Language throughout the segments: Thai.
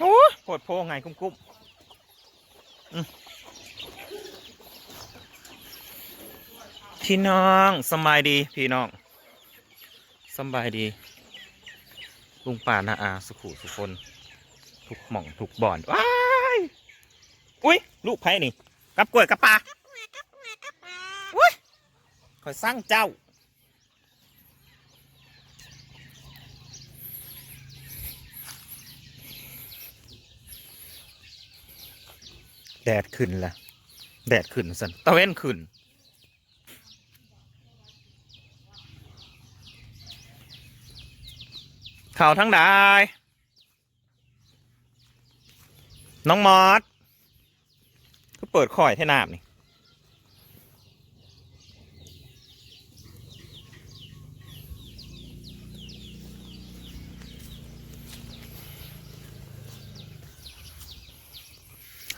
โอ้ยโคตรโพไงกุ้มกุ้มอืมพี่น้องสำบายดีพี่น้องสำบายดีลุงป่านาอาสุขุสุคนทุกหม่องทุกบ่อนว้ายอุ้ยลูกไผ่นี่กับกล้วยกับปลาอุ้ยคอยสร้างเจ้า แดดขึ้นละแดดขึ้นสันตะเว้นขึ้นข่าวทั้งใดน้องมอสก็เปิดข่อยเท่น้ำนี่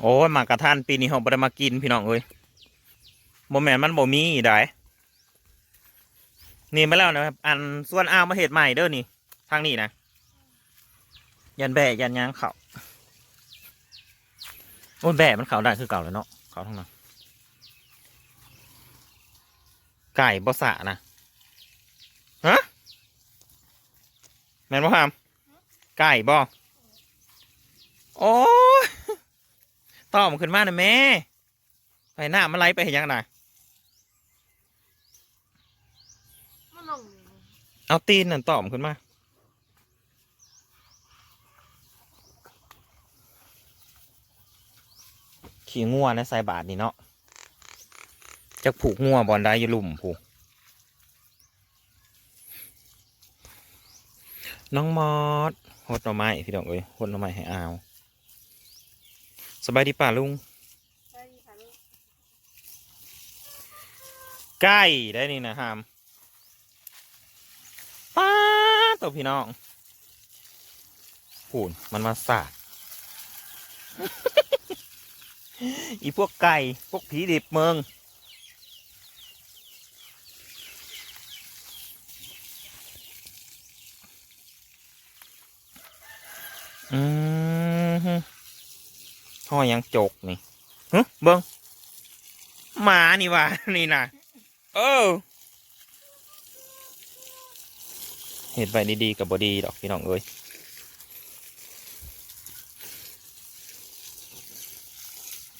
โอ้ยหมากกระทันปีนี้เราบ่ได้มากินพี่น้องเอ้ยโมแมนมันบ่มีได้นี่มาแล้วนะครับอันส่วนอ้าวมาเห็ดใหม่เด้อนี่ทางนี้นะยันแบะยันยางเขาโอ้ยแบะมันเขาได้คือเก่าแล้วเนาะเขาทั้งนั้นไก่บอสะนะฮะแมนบ่ฮามไก่บอโอ้ย ต่อมันขึ้นมาหน่อยแม่ไปหน้ามันไหลไปเห็นยังไงมันลงเอาตีนนั่นต่อมขึ้นมาขี่งัวนะใส่บาทนี่เนาะจะผูกงัวบอลได้อยลุ่มผูกน้องมอสหดหน่อไม้พี่ดอกเอ้ยหดหน่อไม้ให้อาว สบายดีป่าลุงได้ดีค่ะลูกใกล้ได้นี่นะฮามป้าดตัวพี่น้องหูนมันมาสาดอีพวกไก่ พวกผีดิบเมืองอืมฮึ ห่อยังจกนี่ฮึเบิ้งหมานี่วะนี่นะเออเห็ดไปดีๆกับบอดีดอกพี่น้องเอ้ย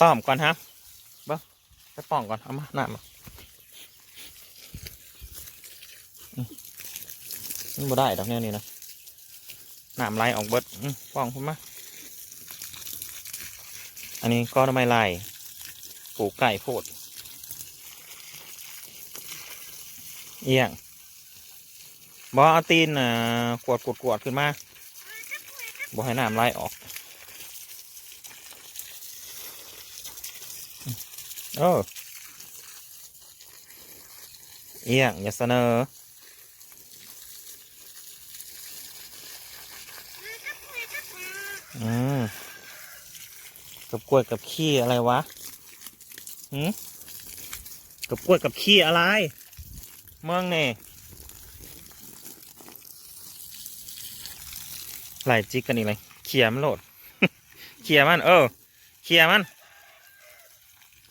ต้อมก่อนฮะเบิ้งไปป่องก่อนเอามาหน้ามาอืมมันบ่ได้ดอกแนวนี้นะน้ำไหลออกเบิดป่องผมมา อันนี้ก็ทำไมไล่ปลูกไก่โพด เอียงบอเอาตีนอ่ากวดกวดกวดขึ้นมาบอให้น้ำไหลออกเออเอียงอย่าเสนออืม กับกล้วยกับขี้อะไรวะหืมกับกล้วยกับขี้อะไร เมืองเนี่ไหลจิกกันอีกเลยเขี่ยมันโหลดเขี่ยมัน เออเขี่ยมัน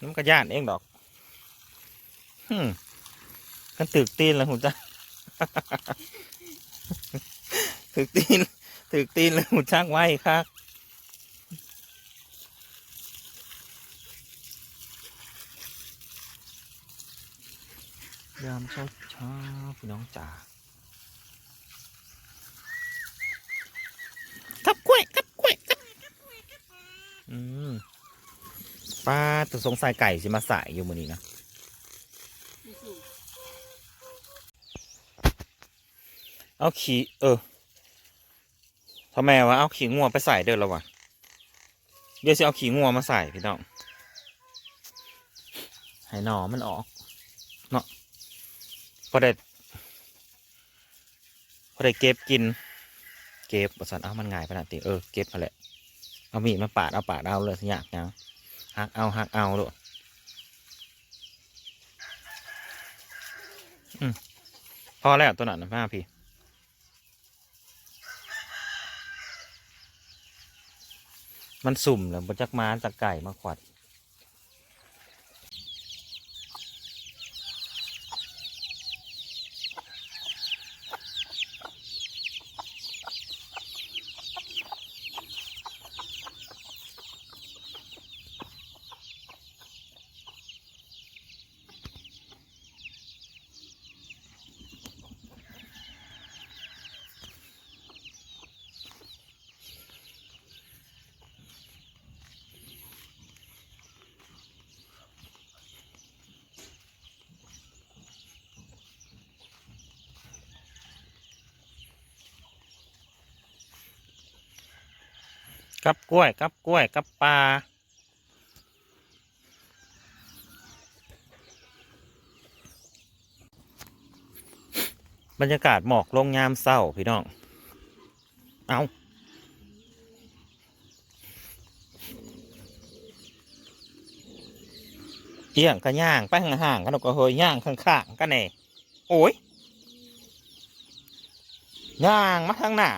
น้ำกระยานเองดอกฮึมกันตึกตีนแล้วหูจ้าถึกตีนถึกตีนแล้วหูจ้างไว้ครับ ยามเช้าเช้าพี่น้องจ๋ากับกล้วยกับกล้วยกับอืมป้าตัวสงสัยไก่สิมาใส่อยู่มือนี้นะเอาขี้เออทำไมวะเอาขี้งัวไปใส่เด้อแล้ววะเดี๋ยวจะเอาขี้งัวมาใส่พี่น้องให้หนอมันออก อได้พอได้เก็บกิน เก็บบสันเอามันง่ายขนาดนี้เออเก็บมาแหละเอามีดมาปาดเอาปาดเอาเลยสักอย่างยังหักเอาหักเอาด้วยพอแล้วตัวนั้นมาพี่มันสุ่มแล้วบจักม้าจากไก่มาขวัด กับกล้วย กับกล้วย กับปลาบรรยากาศหมอกลงยามเศร้าพี่น้อง เอาเอียงก็ย่างไปห่างๆกันก็เฮยย่างข้างๆกันเน่โอ้ยย่างมาทางหน้า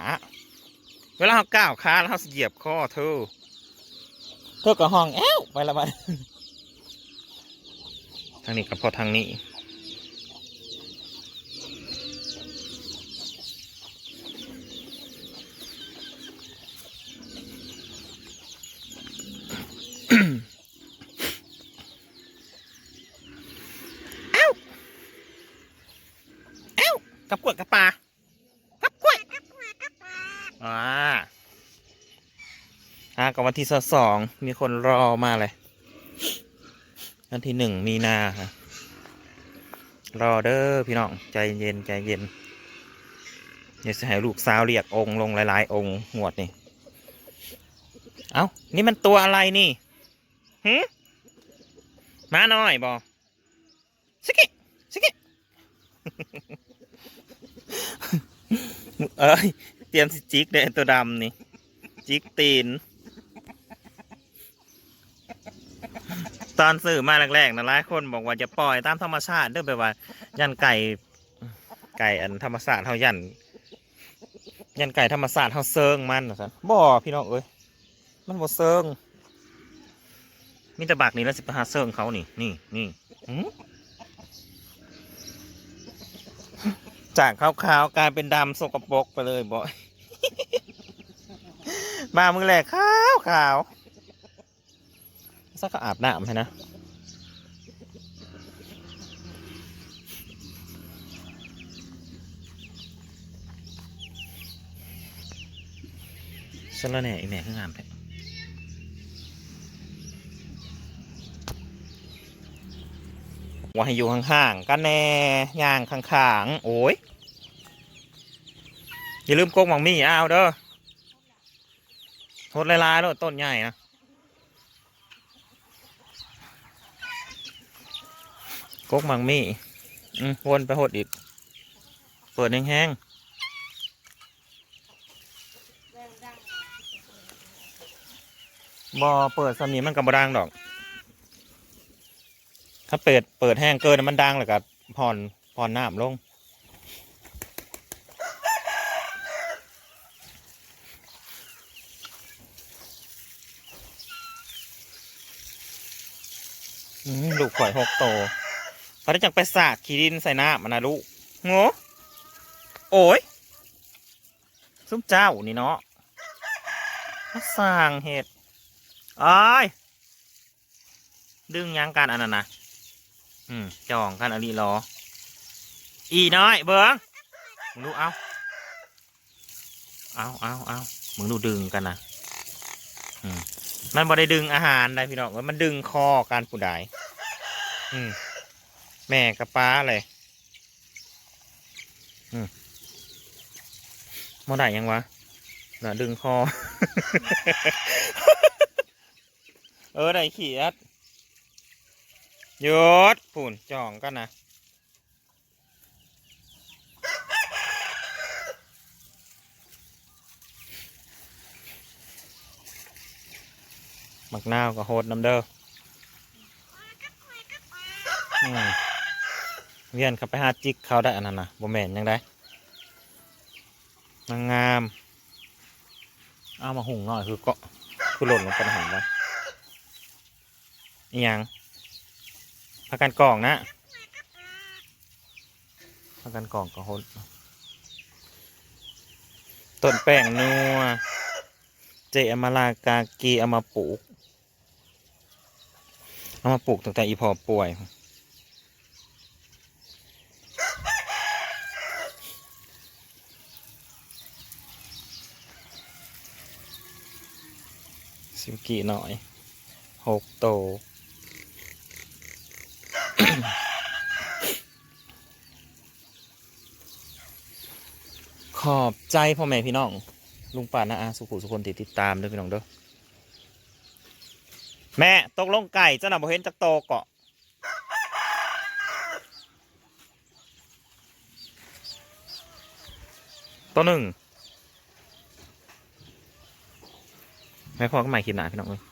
เวลาเขาก้าวขาแล้วเขาสิเหยียบคอเธอเธอก็ห้องแอ้วไปละมันทางนี้กับพอทางนี้เอ้าเอ้ากับกล้วยกับปลากับกล้วย อ่าอ่า กับวันที่สองมีคนรอมาเลยวันที่หนึ่งมีนาค่ะรอเด้อพี่น้องใจเย็นใจเย็นเดี๋ยวจะให้ลูกสาวเรียกองค์ลงหลายๆ องค์หวดนี่ เอ้า นี่มันตัวอะไรนี่หืมมาหน่อยบอสกิสกิเอ้ย เตรียมสิจิกเลยตัวดำนี่ จิกตีน ตอนสื่อมาแรกๆนะหลายคนบอกว่าจะปล่อยตามธรรมชาติเด้อแบบว่า ยันไก่ไก่อันธรรมชาติเท่ายัน ยันไก่ธรรมชาติเท่าเซิงมันนะสันบ่พี่น้องเอ้ยมันบ่เซิงมีแต่บักนี่แล้วสิไปหาเซิงเขานี่นี่นี่จากขาวๆกลายเป็นดำสกปรกไปเลยบ่มามือแรกขาวขาว สักก็อาบน้ำให้นะสละแหน่อีแม่ขึ้นงามแท้ว่าให้อยู่ห่างๆกันแน่ย่างข้างๆ โอ้ย อย่าลืมกกหมังมี่อ้าวเด้อโหดลายๆแล้วต้นใหญ่นะ กกมังมี่อืมวนไปหดอีก เปิดแห้งๆบอเปิดสำนีมันกับบดังดอก ถ้าเปิดเปิดแห้งเกินมันดังเลยกับผ่อนผ่อนน้ำลงลูกข่อยหกโต พอได้จังไปสาดขีดินใส่น้ำมันนะลูกโง่โอ้ยซุปเจ้านี่เนาะมาสร้างเห็ดอ้ายดึงยังกันอันนั้นนะอืมจองกันอันนี้รอ อีน้อย เบิ้งมึงดูเอาเอาเอาเอามึงดูดึงกันนะอืมมันบ่ได้ดึงอาหารได้พี่น้องเว้ยมันดึงคอการผู้ใดอืม แม่กับป้าเลยอืมมอได้ยังวะน่ะดึงคอ เออได้เขียดหยุดปุ่นจ่องกันนะมักนาวกับโฮดน้ำเด้ออืม เวียนเขับไปหาจิกเขาได้อันนั้นนะบ่แม่นยังได้นางงาม เอามาหุงหน่อยคือกาะคือหล่นลงไปนหันวะอีหยังพักกันกล่องนะพักกันกล่องก็หดต้นแป้งนัวเจเอามาลากากีเอามาปลูกเอามาปลูกตั้งแต่อีพอป่วย สิบกี่หน่อยหกโตขอบใจพ่อแม่พี่น้อง ลุงป่านะอาสุขุสุคนติดติดตามด้วยพี่น้องเด้อแม่ตกลงไก่เจ้าหน่ะบ่เห็นจักโตเกาะตัวหนึ่ง แม่พ่อก็มาคิดหนาพี่น้องเลย